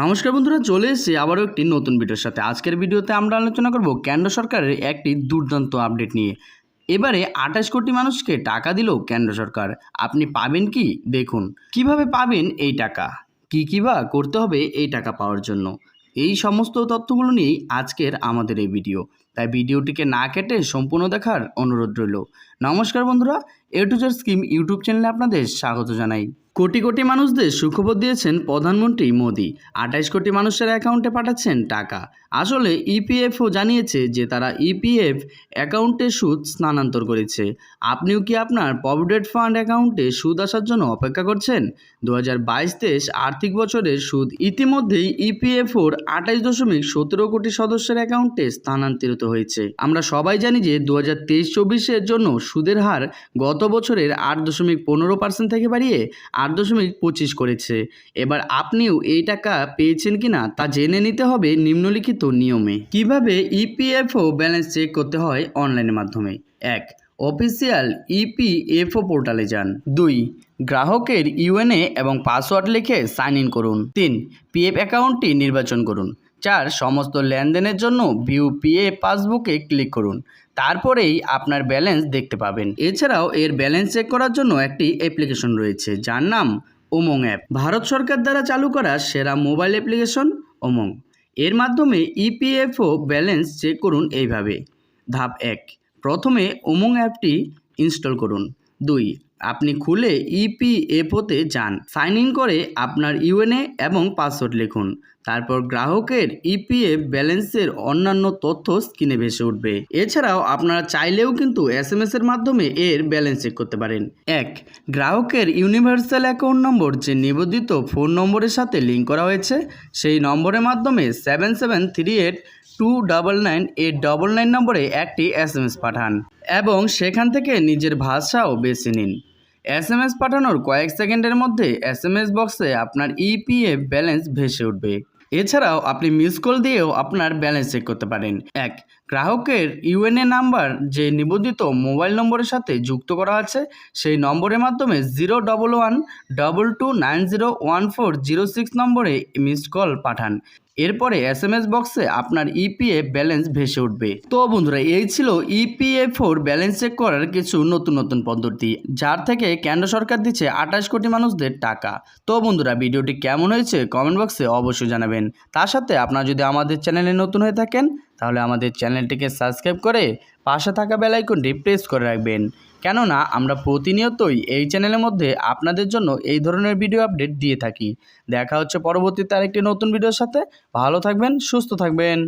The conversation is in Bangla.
নমস্কার বন্ধুরা, চলে এসেছি আবারও একটি নতুন ভিডিওর সাথে। আজকের ভিডিওতে আমরা আলোচনা করব কেন্দ্র সরকারের একটি দুর্দান্ত আপডেট নিয়ে। এবারে আঠাশ কোটি মানুষকে টাকা দিল কেন্দ্র সরকার। আপনি পাবেন কি? দেখুন। কীভাবে পাবেন এই টাকা? কি কী বা করতে হবে এই টাকা পাওয়ার জন্য? এই সমস্ত তথ্যগুলো নিয়েই আজকের আমাদের এই ভিডিও। তাই ভিডিওটিকে না কেটে সম্পূর্ণ দেখার অনুরোধ রইল। নমস্কার বন্ধুরা, এ টু স্কিম ইউটিউব চ্যানেলে আপনাদের স্বাগত জানাই। কোটি কোটি মানুষদের সুখবর দিয়েছেন প্রধানমন্ত্রী মোদী। আঠাইশ কোটি মানুষের অ্যাকাউন্টে পাঠাচ্ছেন টাকা। আসলে ইপিএফও জানিয়েছে যে তারা ইপিএফ অ্যাকাউন্টে সুদ স্থানান্তর করেছে। আপনিও কি আপনার প্রভিডেন্ট ফান্ড অ্যাকাউন্টে সুদ আসার জন্য অপেক্ষা করছেন? দু হাজার বাইশ তেইশ আর্থিক বছরের সুদ ইতিমধ্যেই ইপিএফওর আঠাইশ দশমিক সতেরো কোটি সদস্যের অ্যাকাউন্টে স্থানান্তরিত হয়েছে। আমরা সবাই জানি যে দু হাজার তেইশ চব্বিশের জন্য সুদের হার গত বছরের আট দশমিক পনেরো পার্সেন্ট থেকে বাড়িয়ে আট দশমিক পঁচিশ করেছে। এবার আপনিও এই টাকা পেয়েছেন কি না তা জেনে নিতে হবে নিম্নলিখিত নিয়মে। কীভাবে ইপিএফও ব্যালেন্স চেক করতে হয় অনলাইনের মাধ্যমে? এক অফিসিয়াল ইপিএফও পোর্টালে যান। দুই, গ্রাহকের ইউএনএ এবং পাসওয়ার্ড লিখে সাইন ইন করুন। তিন পিএফ অ্যাকাউন্টটি নির্বাচন করুন। চার সমস্ত লেনদেনের জন্য ভিউ পিএফ পাসবুকে ক্লিক করুন। তারপরেই আপনার ব্যালেন্স দেখতে পাবেন। এছাড়াও এর ব্যালেন্স চেক করার জন্য একটি অ্যাপ্লিকেশন রয়েছে, যার নাম ওমং অ্যাপ ভারত সরকার দ্বারা চালু করা সেরা মোবাইল অ্যাপ্লিকেশন ওমং এর মাধ্যমে ইপিএফও ব্যালেন্স চেক করুন এইভাবে। ধাপ এক, প্রথমে ওমং অ্যাপটি ইনস্টল করুন। দুই, আপনি খুলে ইপিএফওতে যান। সাইন ইন করে আপনার ইউএনএ এবং পাসওয়ার্ড লিখুন। তারপর গ্রাহকের ইপিএফ ব্যালেন্সের অন্যান্য তথ্য স্ক্রিনে ভেসে উঠবে। এছাড়াও আপনারা চাইলেও কিন্তু এস এম এর মাধ্যমে এর ব্যালেন্স চেক করতে পারেন। এক, গ্রাহকের ইউনিভার্সাল অ্যাকাউন্ট নম্বর, যে নিবন্ধিত ফোন নম্বরের সাথে লিঙ্ক করা হয়েছে, সেই নম্বরের মাধ্যমে seven seven three eight two double nine eight double nine নম্বরে একটি এস এম এস পাঠান এবং সেখান থেকে নিজের ভাষাও বেছে নিন। এস এম এস পাঠানোর কয়েক সেকেন্ডের মধ্যে এস এম এস বক্সে আপনার ইপিএফ ব্যালেন্স ভেসে উঠবে। এছাড়াও আপনি মিস কল দিয়েও আপনার ব্যালেন্স চেক করতে পারেন। এক, গ্রাহকের ইউএনএ নাম্বার যে নিবন্ধিত মোবাইল নম্বরের সাথে যুক্ত করা আছে, সেই নম্বরের মাধ্যমে zero double one double two nine zero one four zero six নম্বরে মিসড কল পাঠান। এরপরে এস এম এস বক্সে আপনার ইপিএফ ব্যালেন্স ভেসে উঠবে। তো বন্ধুরা, এই ছিল ইপিএফওর ব্যালেন্স চেক করার কিছু নতুন নতুন পদ্ধতি, যার থেকে কেন্দ্র সরকার দিচ্ছে আঠাশ কোটি মানুষদের টাকা। তো বন্ধুরা, ভিডিওটি কেমন হয়েছে কমেন্ট বক্সে অবশ্যই জানাবেন। তার সাথে আপনারা যদি আমাদের চ্যানেলে নতুন হয়ে থাকেন তাহলে আমাদের চ্যানেলটিকে সাবস্ক্রাইব করে পাশে থাকা বেলাইকনটি প্রেস করে রাখবেন। কেননা আমরা প্রতিনিয়তই এই চ্যানেলের মধ্যে আপনাদের জন্য এই ধরনের ভিডিও আপডেট দিয়ে থাকি। দেখা হচ্ছে পরবর্তীতে আরেকটি নতুন ভিডিওর সাথে। ভালো থাকবেন, সুস্থ থাকবেন।